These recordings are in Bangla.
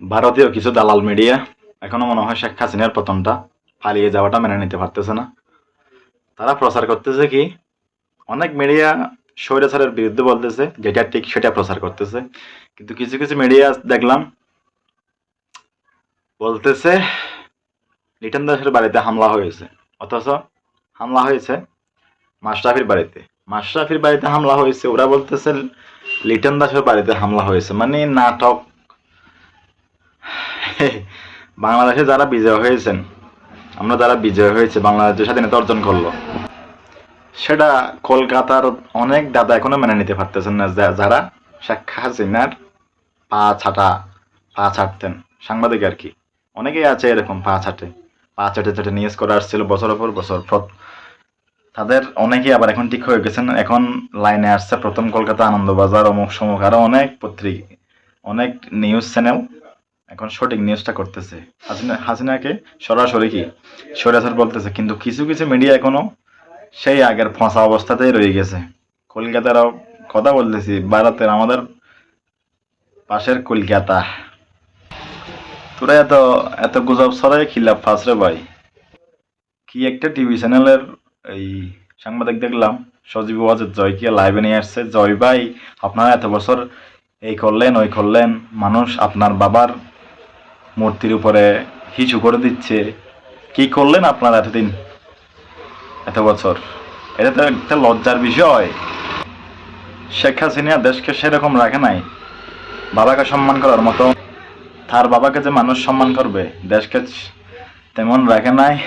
ভারতীয় কিছু দালাল মিডিয়া এখনও মনে হয় শেখ হাসিনার পতনটা পালিয়ে যাওয়াটা মেনে নিতে পারতেছে না। তারা প্রচার করতেছে কি, অনেক মিডিয়া স্বৈরাচারের বিরুদ্ধে বলতেছে, যেটা ঠিক সেটা প্রচার করতেছে। কিন্তু কিছু কিছু মিডিয়া দেখলাম, বলতেছে লিটন দাসের বাড়িতে হামলা হয়েছে। অথচ হামলা হয়েছে মাশরাফির বাড়িতে। মাশরাফির বাড়িতে হামলা হয়েছে, ওরা বলতেছে লিটন দাসের বাড়িতে হামলা হয়েছে। মানে নাটক বাংলাদেশে যারা বিজয় হয়েছেন, আমরা যারা বিজয় হয়েছে, বাংলাদেশের স্বাধীনতা অর্জন করল, সেটা কলকাতার অনেক দাদা এখনও মেনে নিতে পারতেছেন না যারা শেখ হাসিনার পা ছাটা, পা ছাড়তেন। সাংবাদিক আর কি। অনেকেই আছে এরকম পা ছাটে। পা ছাটে ছাটে নিউজ করে আসছিল বছরের পর বছর। তাদের অনেকেই আবার এখন ঠিক হয়ে গেছেন। এখন লাইনে আসছে প্রথম কলকাতা আনন্দবাজার, অমুক সমুক, আরও অনেক পত্রিকা অনেক নিউজ চ্যানেল এখন সঠিক নিউজটা করতেছে। হাসিনা হাসিনাকে সরাসরি কি? সরাসরি বলতেছে, কিন্তু কিছু কিছু মিডিয়া এখনও সেই আগের ফসা অবস্থাতেই রয়ে গেছে। কলকাতারও কথা বলতেছি, ভারতের আমাদের পাশের কলকাতা। তোরা এত এত গুজব ছড়াই খিলাফ ফাঁস রে ভাই। কি একটা টিভি চ্যানেলের এই সাংবাদিক দেখলাম, সজীব ওয়াজের জয়কে লাইভে নিয়ে আসছে? জয় ভাই, আপনারা এত বছর এই করলেন, ওই করলেন, মানুষ আপনার বাবার মূর্তির উপরে হিচু করে দিচ্ছে। কি করলেন আপনারা এতদিন? এত বছর? এটা তো একটা লজ্জার বিষয়। শেখ হাসিনা দেশকে সেরকম রাখে নাই। বাবাকে সম্মান করার মতো। তার বাবাকে যে মানুষ সম্মান করবে, দেশকে তেমন রাখে নাই।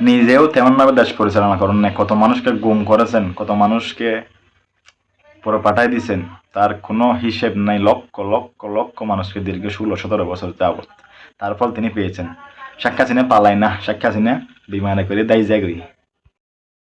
নিজেও তেমনভাবে দেশ পরিচালনা করেন নাই। কত মানুষকে গুম করেছেন, কত মানুষকে পুরো পাঠাই দিছেন, তার কোনো হিসেব নাই, লক্ষ লক্ষ লক্ষ মানুষকে দীর্ঘ ষোলো সতেরো বছর যাবৎ। তার ফল তিনি পেয়েছেন। সাক্ষা সিনে পালায় না, সাক্ষা সিনে বিমানে করে দায় জায়গায়